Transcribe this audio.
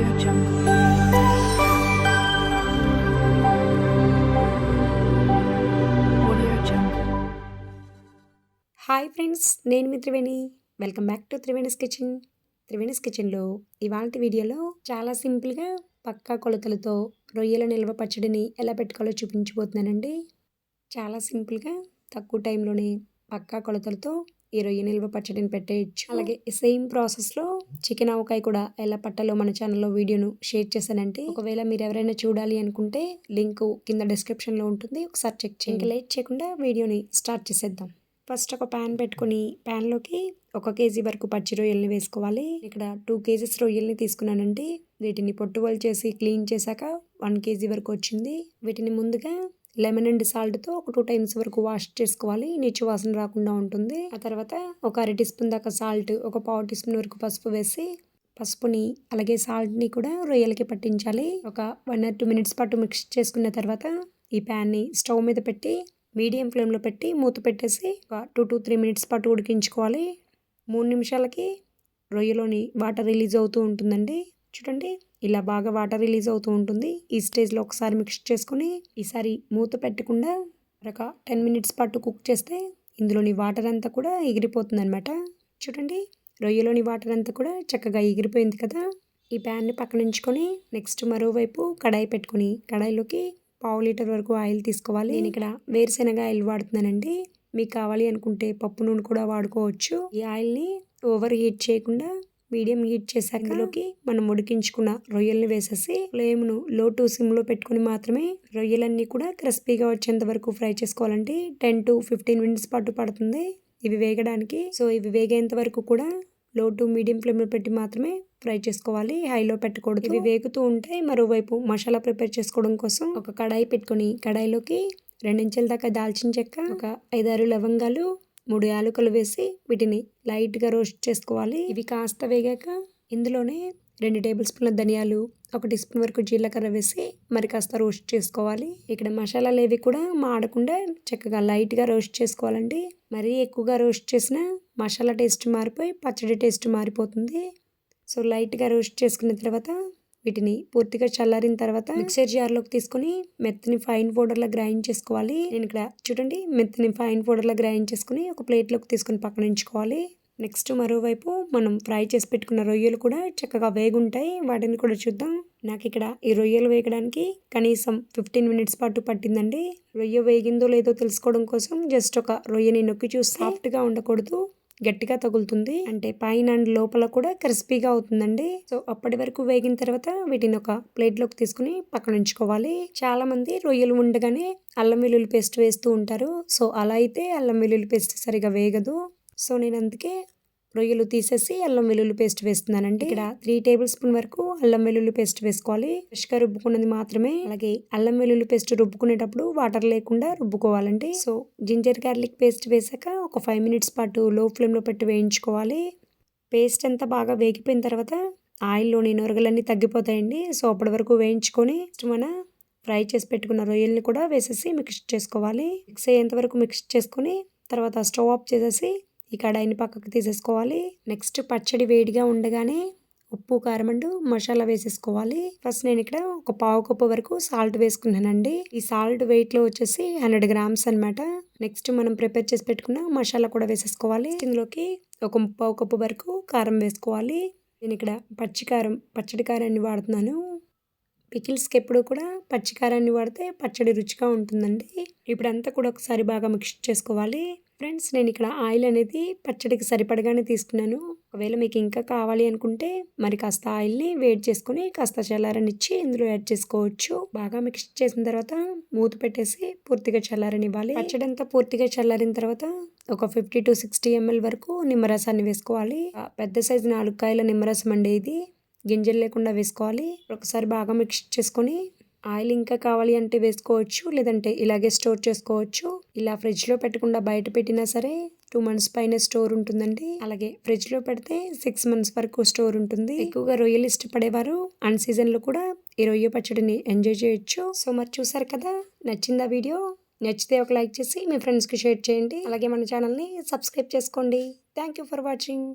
Audio Jungle. Audio Jungle. Hi friends నేను మీ Triveni welcome back to Triveni's kitchen Triveni's కిచెన్లో ఇవాళ వీడియోలో చాలా సింపుల్గా పక్కా కొలతలతో రొయ్యల నిల్వ పచ్చడిని ఎలా పెట్టుకోవాలో చూపించబోతున్నానండి చాలా సింపుల్గా తక్కువ టైంలోనే పక్కా కొలతలతో ఈ రొయ్య నిల్వ పచ్చడిని పెట్టేయచ్చు అలాగే సేమ్ ప్రాసెస్లో చికెన్ ఆవకాయ కూడా ఎలా పట్టాలో మన ఛానల్లో వీడియోను షేర్ చేశానంటే ఒకవేళ మీరు ఎవరైనా చూడాలి అనుకుంటే లింక్ కింద డిస్క్రిప్షన్లో ఉంటుంది. ఒకసారి చెక్ చేయండి. లేట్ చేయకుండా వీడియోని స్టార్ట్ చేసేద్దాం. ఫస్ట్ ఒక ప్యాన్ పెట్టుకుని ప్యాన్లోకి ఒక కేజీ వరకు పచ్చి రొయ్యల్ని వేసుకోవాలి. ఇక్కడ టూ కేజీస్ రొయ్యల్ని తీసుకున్నానండి. వీటిని పొట్టువలు చేసి క్లీన్ చేశాక వన్ కేజీ వరకు వచ్చింది. వీటిని ముందుగా లెమన్ అండ్ సాల్ట్తో ఒక టూ టైమ్స్ వరకు వాష్ చేసుకోవాలి. నీచు వాసన రాకుండా ఉంటుంది. ఆ తర్వాత ఒక అర టీ స్పూన్ దాకా సాల్ట్ ఒక పావు టీ స్పూన్ వరకు పసుపు వేసి పసుపుని అలాగే సాల్ట్ని కూడా రొయ్యలకి పట్టించాలి. ఒక వన్ ఆర్ టూ మినిట్స్ పాటు మిక్స్ చేసుకున్న తర్వాత ఈ ప్యాన్ని స్టవ్ మీద పెట్టి మీడియం ఫ్లేమ్లో పెట్టి మూత పెట్టేసి ఒక టూ టూ త్రీ మినిట్స్ పాటు ఉడికించుకోవాలి. మూడు నిమిషాలకి రొయ్యలోని వాటర్ రిలీజ్ అవుతూ ఉంటుందండి. చూడండి. ఇలా బాగా వాటర్ రిలీజ్ అవుతూ ఉంటుంది. ఈ స్టేజ్లో ఒకసారి మిక్స్ చేసుకుని ఈసారి మూత పెట్టకుండా ఒక టెన్ మినిట్స్ పాటు కుక్ చేస్తే ఇందులోని వాటర్ అంతా కూడా ఎగిరిపోతుంది అనమాట చూడండి రొయ్యలోని వాటర్ అంతా కూడా చక్కగా ఎగిరిపోయింది కదా. ఈ ప్యాన్ని పక్కన ఉంచుకొని నెక్స్ట్ మరోవైపు కడాయి పెట్టుకొని కడాయిలోకి పావు లీటర్ వరకు ఆయిల్ తీసుకోవాలి. నేను ఇక్కడ వేరుశెనగ ఆయిల్ వాడుతున్నానండి. మీకు కావాలి అనుకుంటే పప్పు నూనె కూడా వాడుకోవచ్చు. ఈ ఆయిల్ని ఓవర్ హీట్ చేయకుండా మీడియం హీట్ చేశాక అందులోకి మనం ఉడికించుకున్న రొయ్యల్ని వేసేసి ఫ్లేమ్ను లో టు సిమ్లో పెట్టుకుని మాత్రమే రొయ్యలన్నీ కూడా క్రిస్పీగా వచ్చేంత వరకు ఫ్రై చేసుకోవాలంటే టెన్ టు ఫిఫ్టీన్ మినిట్స్ పాటు పడుతుంది. ఇవి వేగడానికి. సో ఇవి వేగేంత వరకు కూడా లో టు మీడియం ఫ్లేమ్లో పెట్టి మాత్రమే ఫ్రై చేసుకోవాలి. హైలో పెట్టకూడదు. ఇవి వేగుతూ ఉంటే మరోవైపు మసాలా ప్రిపేర్ చేసుకోవడం కోసం ఒక కడాయి పెట్టుకొని కడాయిలోకి రెండించెల దాకా దాల్చిన చెక్క ఒక ఐదారు లవంగాలు మూడు యాలకులు వేసి వీటిని లైట్గా రోస్ట్ చేసుకోవాలి. ఇవి కాస్త వేగాక ఇందులోనే రెండు టేబుల్ స్పూన్ల ధనియాలు ఒక టీ స్పూన్ వరకు జీలకర్ర వేసి మరి కాస్త రోస్ట్ చేసుకోవాలి. ఇక్కడ మసాలాలు ఏవి కూడా మాడకుండా చక్కగా లైట్గా రోస్ట్ చేసుకోవాలండి. మరీ ఎక్కువగా రోస్ట్ చేసిన మసాలా టేస్ట్ మారిపోయి పచ్చడి టేస్ట్ మారిపోతుంది. సో లైట్గా రోస్ట్ చేసుకున్న తర్వాత వీటిని పూర్తిగా చల్లారిన తర్వాత మిక్సర్ జార్లోకి తీసుకొని మెత్తని ఫైన్ పౌడర్లా గ్రైండ్ చేసుకోవాలి. నేను ఇక్కడ చూడండి మెత్తని ఫైన్ పౌడర్లా గ్రైండ్ చేసుకుని ఒక ప్లేట్లోకి తీసుకొని పక్కన ఉంచుకోవాలి. నెక్స్ట్ మరోవైపు మనం ఫ్రై చేసి పెట్టుకున్న రొయ్యలు కూడా చక్కగా వేగుంటాయి. వాటిని కూడా చూద్దాం. నాకు ఇక్కడ ఈ రొయ్యలు వేయడానికి కనీసం ఫిఫ్టీన్ మినిట్స్ పాటు పట్టిందండి. రొయ్య వేగిందో లేదో తెలుసుకోవడం కోసం జస్ట్ ఒక రొయ్యని నొక్కి చూసి సాఫ్ట్గా ఉండకూడదు. గట్టిగా తగులుతుంది. అంటే పైన అండ్ లోపల కూడా క్రిస్పీగా అవుతుందండి. సో అప్పటి వరకు వేగిన తర్వాత వీటిని ఒక ప్లేట్లోకి తీసుకుని పక్కన ఉంచుకోవాలి. చాలా మంది రొయ్యలు ఉండగానే అల్లం వెల్లుల్లి పేస్ట్ వేస్తూ ఉంటారు. సో అలా అయితే అల్లం వెల్లుల్లి పేస్ట్ సరిగా వేగదు. సో నేను అందుకే రొయ్యలు తీసేసి అల్లం వెల్లుల్లి పేస్ట్ వేస్తున్నానండి. ఇక్కడ త్రీ టేబుల్ స్పూన్ వరకు అల్లం వెల్లుల్లి పేస్ట్ వేసుకోవాలి. ఫ్రెష్గా రుబ్బుకున్నది మాత్రమే. అలాగే అల్లం వెల్లుల్లి పేస్ట్ రుబ్బుకునేటప్పుడు వాటర్ లేకుండా రుబ్బుకోవాలండి. సో జింజర్ గార్లిక్ పేస్ట్ వేసాక ఒక ఫైవ్ మినిట్స్ పాటు లో ఫ్లేమ్లో పెట్టి వేయించుకోవాలి. పేస్ట్ అంతా బాగా వేగిపోయిన తర్వాత ఆయిల్లోని నొరగలన్నీ తగ్గిపోతాయండి. సో అప్పటి వరకు వేయించుకొని మన ఫ్రై చేసి పెట్టుకున్న రొయ్యల్ని కూడా వేసేసి మిక్స్ చేసుకోవాలి. మిక్స్ అయ్యేంత వరకు మిక్స్ చేసుకొని తర్వాత స్టవ్ ఆఫ్ చేసేసి ఈ కడాయిని పక్కకు తీసేసుకోవాలి. నెక్స్ట్ పచ్చడి వేడిగా ఉండగానే ఉప్పు కారం అండ్ మసాలా వేసేసుకోవాలి. ఫస్ట్ నేను ఇక్కడ ఒక పావు కప్పు వరకు సాల్ట్ వేసుకున్నానండి. ఈ సాల్ట్ వెయిట్లో వచ్చేసి హండ్రెడ్ గ్రామ్స్ అనమాట నెక్స్ట్ మనం ప్రిపేర్ చేసి పెట్టుకున్న మసాలా కూడా వేసేసుకోవాలి. ఇందులోకి ఒక పావు కప్పు వరకు కారం వేసుకోవాలి. నేను ఇక్కడ పచ్చికారం పచ్చడి కారాన్ని వాడుతున్నాను. పికిల్స్కి ఎప్పుడు కూడా పచ్చికారాన్ని వాడితే పచ్చడి రుచిగా ఉంటుందండి. ఇప్పుడంతా కూడా ఒకసారి బాగా మిక్స్ చేసుకోవాలి. ఫ్రెండ్స్ నేను ఇక్కడ ఆయిల్ అనేది పచ్చడికి సరిపడగానే తీసుకున్నాను. ఒకవేళ మీకు ఇంకా కావాలి అనుకుంటే మరి కాస్త ఆయిల్ని వేడి చేసుకుని కాస్త చల్లారనిచ్చి ఇందులో యాడ్ చేసుకోవచ్చు. బాగా మిక్స్ చేసిన తర్వాత మూత పెట్టేసి పూర్తిగా చల్లారనివ్వాలి. పచ్చడి అంతా పూర్తిగా చల్లారిన తర్వాత ఒక ఫిఫ్టీ టు సిక్స్టీ ఎంఎల్ వరకు నిమ్మరసాన్ని వేసుకోవాలి. పెద్ద సైజు నాలుగు కాయల నిమ్మరసం అండి ఇది. గింజలు లేకుండా వేసుకోవాలి. ఒకసారి బాగా మిక్స్ చేసుకొని ఆయిల్ ఇంకా కావాలి అంటే వేసుకోవచ్చు లేదంటే ఇలాగే స్టోర్ చేసుకోవచ్చు. ఇలా ఫ్రిడ్జ్లో పెట్టకుండా బయట పెట్టినా సరే టూ మంత్స్ పైన స్టోర్ ఉంటుందండి. అలాగే ఫ్రిడ్జ్లో పెడితే సిక్స్ మంత్స్ వరకు స్టోర్ ఉంటుంది. ఎక్కువగా రొయ్యలు ఇష్టపడేవారు అన్ సీజన్లో కూడా ఈ రొయ్య పచ్చడిని ఎంజాయ్ చేయొచ్చు. సో మరి చూసారు కదా నచ్చిందా వీడియో? నచ్చితే ఒక లైక్ చేసి మీ ఫ్రెండ్స్కి షేర్ చేయండి. అలాగే మన ఛానల్ని సబ్స్క్రైబ్ చేసుకోండి. Thank you for watching.